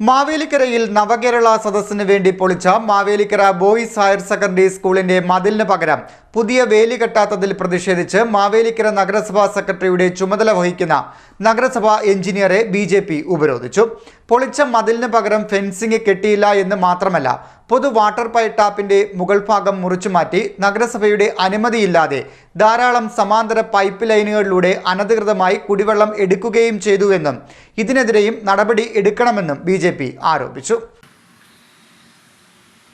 മാവേലിക്കരയിൽ നവകേരള സദസ്സിന് വേണ്ടി പൊളിച്ച മാവേലിക്കര ബോയ്സ് ഹയർ സെക്കൻഡറി സ്കൂളിന്റെ മതിലിന് പകരം പുതിയ വേലി കെട്ടാത്തതിൽ പ്രതിഷേധിച്ച് മാവേലിക്കര നഗരസഭാ സെക്രട്ടറിയുടെ ചുമതല വഹിക്കുന്ന നഗരസഭാ എഞ്ചിനീയറെ ബി ഉപരോധിച്ചു. പൊളിച്ച മതിലിന് പകരം ഫെൻസിംഗ് കെട്ടിയില്ല എന്ന് മാത്രമല്ല പൊതു വാട്ടർ പൈപ്പ് ടാപ്പിന്റെ മുകൾ ഭാഗം മുറിച്ചു മാറ്റി നഗരസഭയുടെ അനുമതിയില്ലാതെ ധാരാളം സമാന്തര പൈപ്പ് ലൈനുകളിലൂടെ അനധികൃതമായി കുടിവെള്ളം എടുക്കുകയും ചെയ്തുവെന്നും ഇതിനെതിരെയും നടപടി എടുക്കണമെന്നും ബി ആരോപിച്ചു.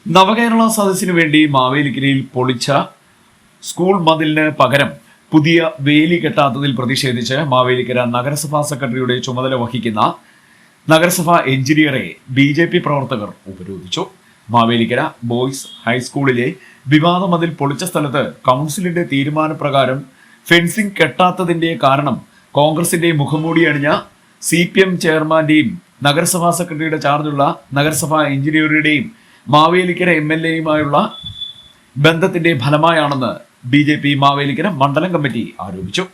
നവകേരള സദസ്സിനു വേണ്ടി മാവേലിക്കരയിൽ പൊളിച്ച സ്കൂൾ മതിലിന് പകരം പുതിയ വേലി കെട്ടാത്തതിൽ പ്രതിഷേധിച്ച് മാവേലിക്കര നഗരസഭാ സെക്രട്ടറിയുടെ ചുമതല വഹിക്കുന്ന നഗരസഭാ എഞ്ചിനീയറെ ബി പ്രവർത്തകർ ഉപരോധിച്ചു. മാവേലിക്കര ബോയ്സ് ഹൈസ്കൂളിലെ വിവാദ മതിൽ പൊളിച്ച സ്ഥലത്ത് കൗൺസിലിന്റെ തീരുമാനപ്രകാരം ഫെൻസിംഗ് കെട്ടാത്തതിന്റെ കാരണം കോൺഗ്രസിന്റെ മുഖംമൂടി അണിഞ്ഞ സി പി എം ചെയർമാന്റെയും നഗരസഭാ സെക്രട്ടറിയുടെ ചാർജുള്ള നഗരസഭാ എഞ്ചിനീയറുടെയും മാവേലിക്കര എം എൽ എയുമായുള്ള ബന്ധത്തിന്റെ ഫലമായാണെന്ന് ബി ജെ പി മാവേലിക്കര മണ്ഡലം കമ്മിറ്റി ആരോപിച്ചു.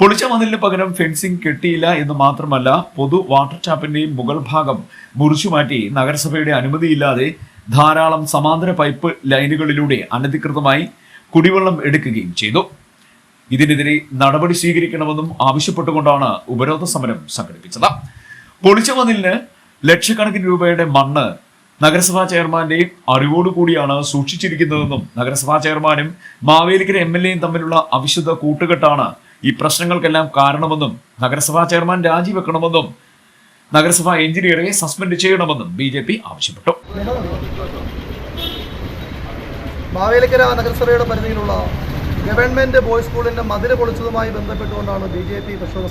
പൊളിച്ച മതിലിന് പകരം ഫെൻസിംഗ് കെട്ടിയില്ല എന്ന് മാത്രമല്ല പൊതു വാട്ടർ ടാപ്പിന്റെയും മുകൾ ഭാഗം മുറിച്ചു മാറ്റി നഗരസഭയുടെ അനുമതിയില്ലാതെ ധാരാളം സമാന്തര പൈപ്പ് ലൈനുകളിലൂടെ അനധികൃതമായി കുടിവെള്ളം എടുക്കുകയും ചെയ്തു. ഇതിനെതിരെ നടപടി സ്വീകരിക്കണമെന്നും ആവശ്യപ്പെട്ടുകൊണ്ടാണ് ഉപരോധ സമരം സംഘടിപ്പിച്ചത്. പൊളിച്ച മതിലിന് ലക്ഷക്കണക്കിന് രൂപയുടെ മണ്ണ് നഗരസഭാ ചെയർമാന്റെ അറിവോടുകൂടിയാണ് സൂക്ഷിച്ചിരിക്കുന്നതെന്നും നഗരസഭാ ചെയർമാനും മാവേലിക്കര എം എൽ എയും തമ്മിലുള്ള അവിശുദ്ധ കൂട്ടുകെട്ടാണ് ഈ പ്രശ്നങ്ങൾക്കെല്ലാം കാരണമെന്നും നഗരസഭാ ചെയർമാൻ രാജിവെക്കണമെന്നും നഗരസഭാ എഞ്ചിനീയറെ സസ്പെൻഡ് ചെയ്യണമെന്നും ബി ജെ പി ആവശ്യപ്പെട്ടു. മാവേലിക്കര നഗരസഭയുടെ പരിധിയിലുള്ള ഗവൺമെന്റ് ബോയ്സ് സ്കൂളിന്റെ മതിൽ പൊളിച്ചതുമായി ബന്ധപ്പെട്ടുകൊണ്ടാണ് ബി ജെ പി പ്രക്ഷോഭ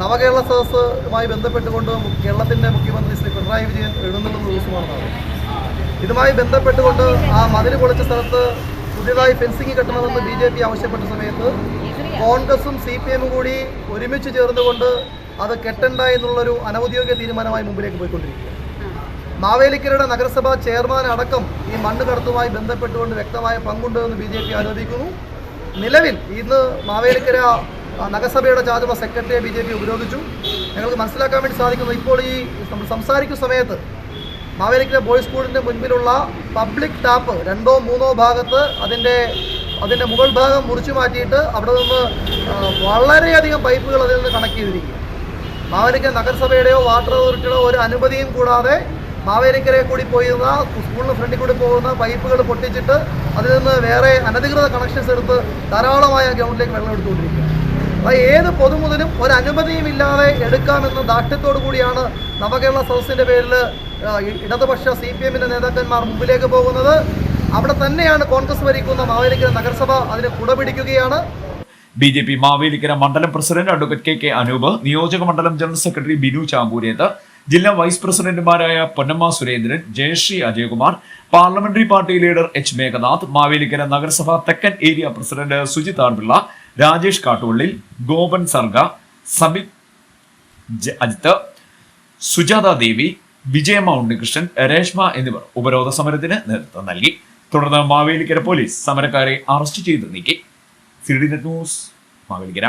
നവകേരള സദസ്സുമായി ബന്ധപ്പെട്ടുകൊണ്ട് കേരളത്തിന്റെ മുഖ്യമന്ത്രി ശ്രീ പിണറായി വിജയൻ എഴുന്നള്ളുന്ന ദിവസമാണ് ഇതുമായി ബന്ധപ്പെട്ടുകൊണ്ട് ആ മതിൽ പൊളിച്ച സ്ഥലത്ത് പുതിയതായി ഫെൻസിംഗ് കെട്ടണമെന്ന് ബി ജെ പി ആവശ്യപ്പെട്ട സമയത്ത് കോൺഗ്രസും സി പി എമ്മും കൂടി ഒരുമിച്ച് ചേർന്നുകൊണ്ട് അത് കെട്ടണ്ട എന്നുള്ളൊരു അനൗദ്യോഗിക തീരുമാനമായി മുമ്പിലേക്ക് പോയിക്കൊണ്ടിരിക്കുക മാവേലിക്കരയുടെ നഗരസഭാ ചെയർമാൻ അടക്കം ഈ മണ്ണ് കടത്തുമായി ബന്ധപ്പെട്ടുകൊണ്ട് വ്യക്തമായ പങ്കുണ്ട് എന്ന് ബി ജെ പി ആരോപിക്കുന്നു. നിലവിൽ ഇന്ന് മാവേലിക്കര നഗരസഭയുടെ ചാർജുള്ള സെക്രട്ടറിയെ ബി ജെ പി ഉപരോധിച്ചു. ഞങ്ങൾക്ക് മനസ്സിലാക്കാൻ വേണ്ടി സാധിക്കുന്നു ഇപ്പോൾ ഈ നമ്മൾ സംസാരിക്കുന്ന സമയത്ത് മാവേലിക്കര ബോയ്സ് സ്കൂളിന്റെ മുൻപിലുള്ള പബ്ലിക് ടാപ്പ് രണ്ടോ മൂന്നോ ഭാഗത്ത് അതിന്റെ അതിന്റെ മുകൾ ഭാഗം മുറിച്ചു മാറ്റിയിട്ട് അവിടെ നിന്ന് വളരെയധികം പൈപ്പുകൾ അതിൽ നിന്ന് കണക്ട് ചെയ്തിരിക്കുക മാവേലിക്കര നഗരസഭയുടെയോ വാട്ടർ അതോറിറ്റിയുടെയോ ഒരു അനുമതിയും കൂടാതെ മാവേലിക്കരയെ കൂടി പോയിരുന്ന സ്കൂളിന് ഫ്രണ്ടിൽ കൂടി പോകുന്ന പൈപ്പുകൾ പൊട്ടിച്ചിട്ട് അതിൽ നിന്ന് വേറെ അനധികൃത കണക്ഷൻസ് എടുത്ത് ധാരാളമായ ഗ്രൗണ്ടിലേക്ക് വെള്ളം എടുത്തുകൊണ്ടിരിക്കുക അപ്പോൾ ഏത് പൊതുമുതലും ഒരു അനുമതിയും ഇല്ലാതെ എടുക്കാമെന്ന ദാഷ്ട്യത്തോടു കൂടിയാണ് നവകേരള സദസ്സിന്റെ പേരിൽ ഇടതുപക്ഷ സി പി എമ്മിന്റെ നേതാക്കന്മാർ മുമ്പിലേക്ക് പോകുന്നത്. അവിടെ തന്നെയാണ് കോൺഗ്രസ് ഭരിക്കുന്ന മാവേലിക്കര നഗരസഭ അതിനെ കുടപിടിക്കുകയാണ്. ബി ജെ പി മാവേലിക്കര മണ്ഡലം president advocate K K Anoop നിയോജക മണ്ഡലം ജനറൽ സെക്രട്ടറി ബിനു ചാമ്പൂരേത് ജില്ലാ വൈസ് പ്രസിഡന്റുമാരായ Ponnamma Surendran Jayasree Ajayakumar parliamentary party leader H Meghanath Mavelikara നഗരസഭ തെക്കൻ ഏരിയ പ്രസിഡന്റ് സുജിത് ആർപിള്ള രാജേഷ് കാട്ടുള്ളിൽ ഗോപൻ സർഗ സമിത് അജിത്ത് സുജാത ദേവി വിജയമ്മ ഉണ്ണികൃഷ്ണൻ രേഷ്മ എന്നിവർ ഉപരോധ സമരത്തിന് നേതൃത്വം നൽകി. തുടർന്ന് മാവേലിക്കര പോലീസ് സമരക്കാരെ അറസ്റ്റ് ചെയ്ത് നീക്കി. C D net news Mavelikara.